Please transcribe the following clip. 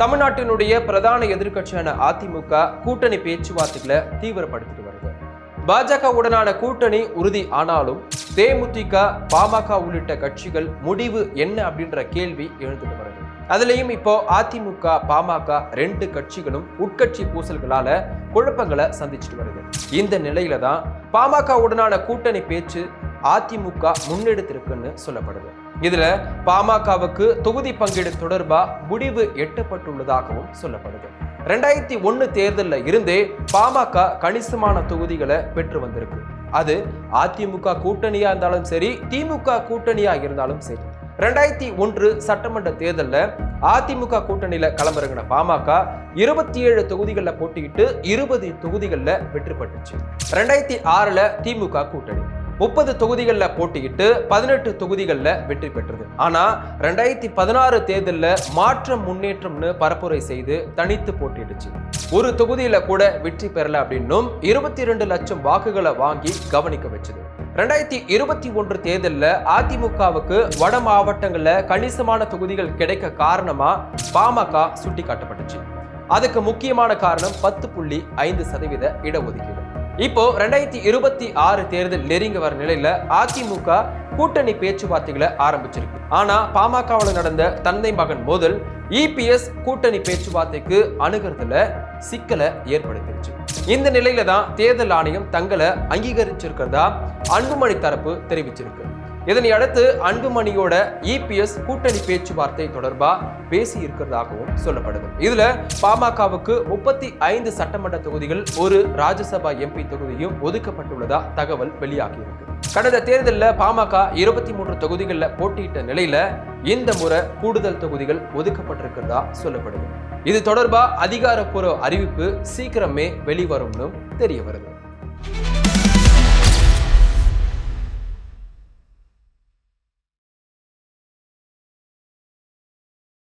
தமிழ்நாட்டினுடைய பிரதான எதிர்க்கட்சியான அதிமுக கூட்டணி பேச்சுவார்த்தைகளை தீவிரப்படுத்திட்டு வருது. பாஜகவுடனான கூட்டணி உறுதி ஆனாலும் தேமுதிக பாமக உள்ளிட்ட கட்சிகள் முடிவு என்ன அப்படின்ற கேள்வி எழுந்துட்டு வருது. அதுலேயும் இப்போ அதிமுக பாமக ரெண்டு கட்சிகளும் உட்கட்சி பூசல்களால குழப்பங்களை சந்திச்சுட்டு வருது. இந்த நிலையில தான் பாமகவுடனான கூட்டணி பேச்சு அதிமுக முன்னெடுத்திருக்குன்னு சொல்லப்படுது. இதுல பாமகவுக்கு தொகுதி பங்கீடு தொடர்பா முடிவு எட்டப்பட்டுள்ளதாகவும் சொல்லப்படுது. ரெண்டாயிரத்தி ஒன்னு தேர்தலில் இருந்தே பாமக கணிசமான தொகுதிகளை பெற்று வந்திருக்கு. அது அதிமுக கூட்டணியா இருந்தாலும் சரி திமுக கூட்டணியா இருந்தாலும் சரி. ரெண்டாயிரத்தி ஒன்று சட்டமன்ற தேர்தலில் அதிமுக கூட்டணியில் களமிறங்கின பாமக இருபத்தி ஏழு தொகுதிகளில் போட்டியிட்டு இருபது தொகுதிகளில் வெற்றி பெற்றுச்சு. ரெண்டாயிரத்தி ஆறில் திமுக கூட்டணி. முப்பது தொகுதிகளில் போட்டியிட்டு பதினெட்டு தொகுதிகளில் வெற்றி பெற்றது. ஆனால் ரெண்டாயிரத்தி பதினாறு தேர்தலில் மாற்றம் முன்னேற்றம்னு பரப்புரை செய்து தனித்து போட்டியிடுச்சு. ஒரு தொகுதியில் கூட வெற்றி பெறல அப்படின்னும் இருபத்தி ரெண்டு லட்சம் வாக்குகளை வாங்கி கவனிக்க வச்சது. ரெண்டாயிரத்தி இருபத்தி ஒன்று தேர்தலில் அதிமுகவுக்கு வட மாவட்டங்களில் கணிசமான தொகுதிகள் கிடைக்க காரணமாக பாமக சுட்டிக்காட்டப்பட்டுச்சு. அதுக்கு முக்கியமான காரணம் பத்து புள்ளி ஐந்து சதவீத இடஒதுக்கீடு. இப்போ ரெண்டாயிரத்தி இருபத்தி ஆறு தேர்தல் நெருங்கி வர நிலையில அதிமுக கூட்டணி பேச்சுவார்த்தைகளை ஆரம்பிச்சிருக்கு. ஆனா பாமகவில் நடந்த தந்தை மகன் மோதல் இபிஎஸ் கூட்டணி பேச்சுவார்த்தைக்கு அணுகிறதுல சிக்கலை ஏற்படுத்திருச்சு இந்த நிலையில தான் தேர்தல் ஆணையம் தங்களை அங்கீகரிச்சிருக்கிறதா அன்புமணி தரப்பு தெரிவிச்சிருக்கு. இதனை அடுத்து அன்புமணியோட இபிஎஸ் கூட்டணி பேச்சுவார்த்தை தொடர்பா பேசி இருக்கிறதாகவும் சொல்லப்படுது. இதுல பாமகவுக்கு முப்பத்தி ஐந்து சட்டமன்ற தொகுதிகள் ஒரு ராஜ்யசபா எம்பி தொகுதியும் ஒதுக்கப்பட்டுள்ளதா தகவல் வெளியாகியிருக்கு கடந்த தேர்தலில் பாமக இருபத்தி மூன்று தொகுதிகளில் போட்டியிட்ட நிலையில இந்த முறை கூடுதல் தொகுதிகள் ஒதுக்கப்பட்டிருக்கிறதா சொல்லப்படுது. இது தொடர்பாக அதிகாரப்பூர்வ அறிவிப்பு சீக்கிரமே வெளிவரும்னு தெரிய வருது.